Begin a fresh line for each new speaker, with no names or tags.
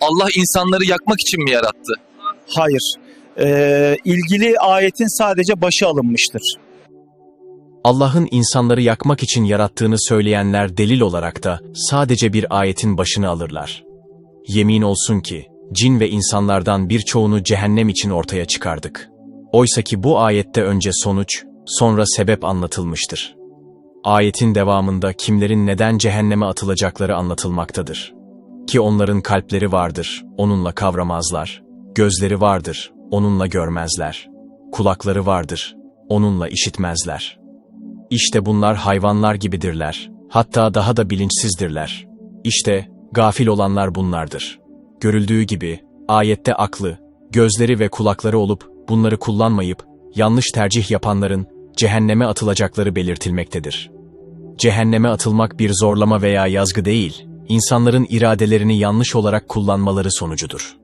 Allah insanları yakmak için mi yarattı?
Hayır. Ee, ilgili ayetin sadece başı alınmıştır.
Allah'ın insanları yakmak için yarattığını söyleyenler delil olarak da sadece bir ayetin başını alırlar. Yemin olsun ki cin ve insanlardan birçoğunu cehennem için ortaya çıkardık. Oysa ki bu ayette önce sonuç, sonra sebep anlatılmıştır. Ayetin devamında kimlerin neden cehenneme atılacakları anlatılmaktadır. Ki onların kalpleri vardır, onunla kavramazlar. Gözleri vardır, onunla görmezler. Kulakları vardır, onunla işitmezler. İşte bunlar hayvanlar gibidirler. Hatta daha da bilinçsizdirler. İşte gafil olanlar bunlardır. Görüldüğü gibi ayette aklı, gözleri ve kulakları olup bunları kullanmayıp yanlış tercih yapanların cehenneme atılacakları belirtilmektedir. Cehenneme atılmak bir zorlama veya yazgı değil, insanların iradelerini yanlış olarak kullanmaları sonucudur.